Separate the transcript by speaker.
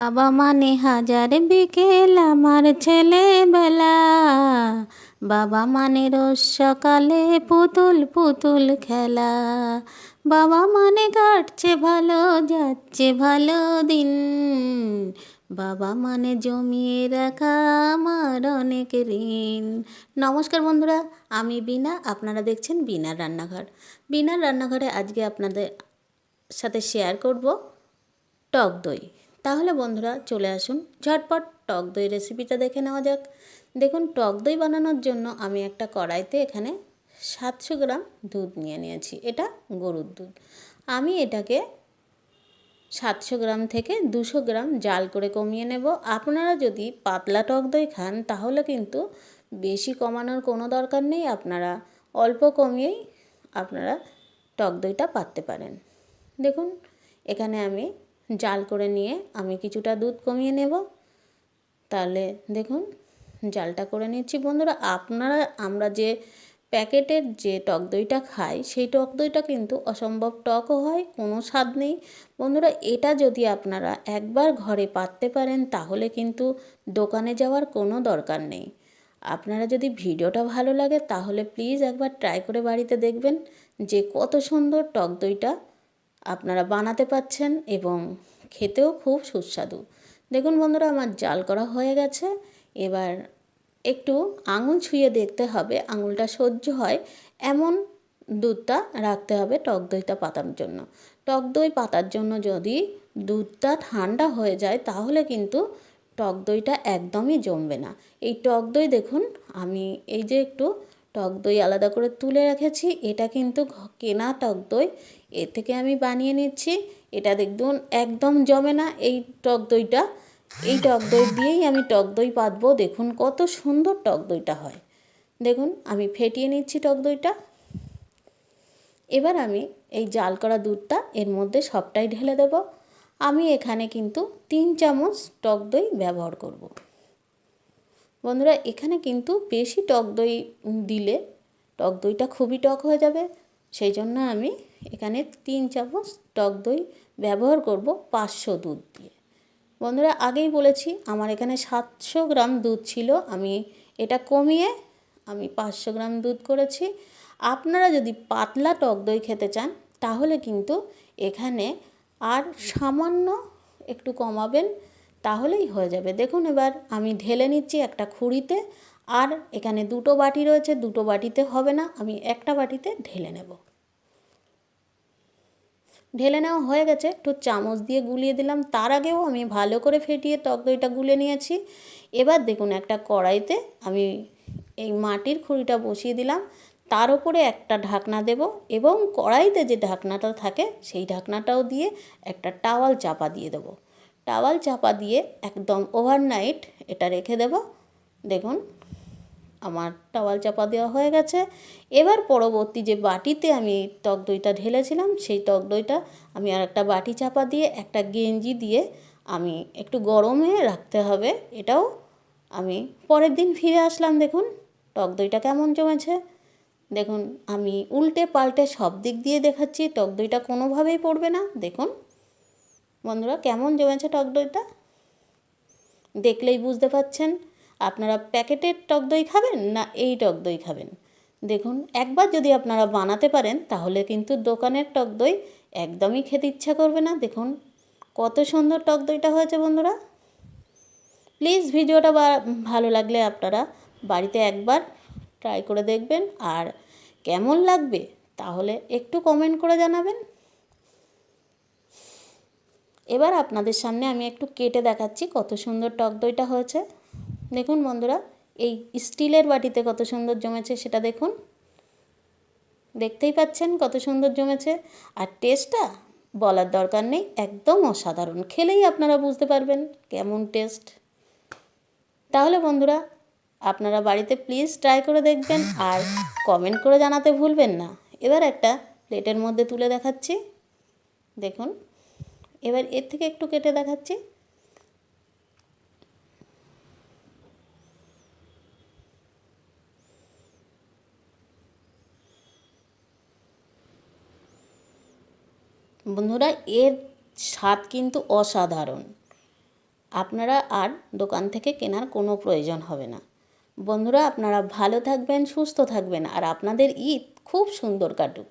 Speaker 1: বাবা মানে হাজার বিকেল আমার ছেলেবেলা। বাবা মানে রোজ সকালে পুতুল পুতুল খেলা। বাবা মানে কাটছে ভালো, যাচ্ছে ভালো দিন। বাবা মানে জমিয়ে রাখা আমার অনেক ঋণ। নমস্কার বন্ধুরা, আমি বিনা আপনারা দেখছেন বিনার রান্নাঘর। বিনার রান্নাঘরে আজকে আপনাদের সাথে শেয়ার করব টক দই। তাহলে বন্ধুরা চলে আসুন, ঝটপট টক দই রেসিপিটা দেখে নেওয়া যাক। দেখুন, টক দই বানানোর জন্য আমি একটা কড়াইতে এখানে সাতশো গ্রাম দুধ নিয়ে নিয়েছি, এটা গরুর দুধ। আমি এটাকে সাতশো গ্রাম থেকে দুশো গ্রাম জাল করে কমিয়ে নেব। আপনারা যদি পাতলা টক দই খান, তাহলে কিন্তু বেশি কমানোর কোনো দরকার নেই, আপনারা অল্প কমিয়েই আপনারা টক দইটা পাততে পারেন। দেখুন, এখানে আমি জাল করে নিয়ে আমি কিছুটা দুধ কমিয়ে নেব। তাহলে দেখুন, জালটা করে নিচ্ছি। বন্ধুরা, আপনারা, আমরা যে প্যাকেটের যে টক দইটা খাই, সেই টক দইটা কিন্তু অসম্ভব টকও হয়, কোনো স্বাদ নেই। বন্ধুরা, এটা যদি আপনারা একবার ঘরে পাততে পারেন, তাহলে কিন্তু দোকানে যাওয়ার কোনো দরকার নেই। আপনারা যদি ভিডিওটা ভালো লাগে, তাহলে প্লিজ একবার ট্রাই করে বাড়িতে দেখবেন যে কত সুন্দর টক দইটা আপনারা বানাতে পাচ্ছেন এবং খেতেও খুব সুস্বাদু। দেখুন বন্ধুরা, আমার জাল করা হয়ে গেছে। এবার একটু আঙুল ছুঁয়ে দেখতে হবে, আঙুলটা সহ্য হয় এমন দুধটা রাখতে হবে টক দইটা পাতার জন্য। টক দই পাতার জন্য যদি দুধটা ঠান্ডা হয়ে যায়, তাহলে কিন্তু টক দইটা একদমই জমবে না। এই টক দই দেখুন, আমি এই যে একটু টক দই আলাদা করে তুলে রেখেছি। এটা কিন্তু কেনা টক দই। এ থেকে আমি বানিয়ে নিচ্ছি। এটা দেখুন, একদম জমে না এই টক দইটা। এই টক দই দিয়েই আমি টক দই পাতবো। দেখুন কত সুন্দর টক দইটা হয়। দেখুন, আমি ফেটিয়ে নিচ্ছি টক দইটা। এবার আমি এই জাল করা দুধটা এর মধ্যে সবটাই ঢেলে দেব। আমি এখানে কিন্তু তিন চামচ টক দই ব্যবহার করব। বন্ধুরা, এখানে কিন্তু বেশি টক দই দিলে টক দইটা খুবই টক হয়ে যাবে। সেই জন্য আমি এখানে তিন চামচ টক দই ব্যবহার করব পাঁচশো দুধ দিয়ে। বন্ধুরা, আগেই বলেছি, আমার এখানে সাতশো গ্রাম দুধ ছিল। আমি এটা কমিয়ে আমি পাঁচশো গ্রাম দুধ করেছি। আপনারা যদি পাতলা টক দই খেতে চান, তাহলে কিন্তু এখানে আর সামান্য একটু কমাবেন। তাহলেই হয়ে যাবে। দেখুন এবার আমি ঢেলে নিচ্ছি একটা খুঁড়িতে আর এখানে দুটো বাটি রয়েছে, দুটো বাটিতে হবে না, আমি একটা বাটিতে ঢেলে নেব। ঢেলে নেওয়া হয়ে গেছে, একটু চামচ দিয়ে গুলিয়ে দিলাম। তার আগেও আমি ভালো করে ফেটিয়ে টক দইটা গুলে নিয়েছি। এবার দেখুন একটা কড়াইতে আমি এই মাটির খুঁড়িটা বসিয়ে দিলাম। তার উপরে একটা ঢাকনা দেব এবং কড়াইতে যে ঢাকনাটা থাকে সেই ঢাকনাটাও দিয়ে একটা টাওয়াল চাপা দিয়ে দেবো। টাওয়াল চাপা দিয়ে একদম ওভারনাইট এটা রেখে দেব। দেখুন, আমার টাওয়াল চাপা দেওয়া হয়ে গেছে। এবার পরবর্তী যে বাটিতে আমি টক দইটা ঢেলেছিলাম, সেই টক দইটা আমি আর একটা বাটি চাপা দিয়ে, একটা গেঞ্জি দিয়ে আমি একটু গরমে রাখতে হবে। এটাও আমি পরের দিন ফিরে আসলাম, দেখুন, টক দইটা কেমন জমেছে। দেখুন, আমি উল্টে পাল্টে সব দিক দিয়ে দেখাচ্ছি, টক দইটা কোনোভাবেই পড়বে না। দেখুন বন্ধুরা, কেমন জমেছে টক দইটা? দেখলেই বুঝতে পাচ্ছেন আপনারা প্যাকেটের টক দই খাবেন না এই টক দই খাবেন? দেখুন, একবার যদি আপনারা বানাতে পারেন, তাহলে কিন্তু দোকানের টক দই একদমই খেতে ইচ্ছা করবে না। দেখুন, কত সুন্দর টক দইটা হয়েছে বন্ধুরা। প্লিজ ভিডিওটা ভালো লাগলে আপনারা বাড়িতে একবার ট্রাই করে দেখবেন। আর কেমন লাগবে, তাহলে একটু কমেন্ট করে জানাবেন। এবার আপনাদের সামনে আমি একটু কেটে দেখাচ্ছি কত সুন্দর টক দইটা হয়েছে। দেখুন বন্ধুরা, এই স্টিলের বাটিতে কত সুন্দর জমেছে সেটা দেখুন। দেখতেই পাচ্ছেন কত সুন্দর জমেছে। আর টেস্টটা বলার দরকার নেই, একদম অসাধারণ। খেলেই আপনারা বুঝতে পারবেন কেমন টেস্ট। তাহলে বন্ধুরা, আপনারা বাড়িতে প্লিজ ট্রাই করে দেখবেন আর কমেন্ট করে জানাতে ভুলবেন না। এবার একটা প্লেটের মধ্যে তুলে দেখাচ্ছি। দেখুন। এবার এর থেকে একটু কেটে দেখাচ্ছি। বন্ধুরা, এর স্বাদ কিন্তু অসাধারণ। আপনারা আর দোকান থেকে কেনার কোনো প্রয়োজন হবে না। বন্ধুরা, আপনারা ভালো থাকবেন, সুস্থ থাকবেন, আর আপনাদের ঈদ খুব সুন্দর কাটুক।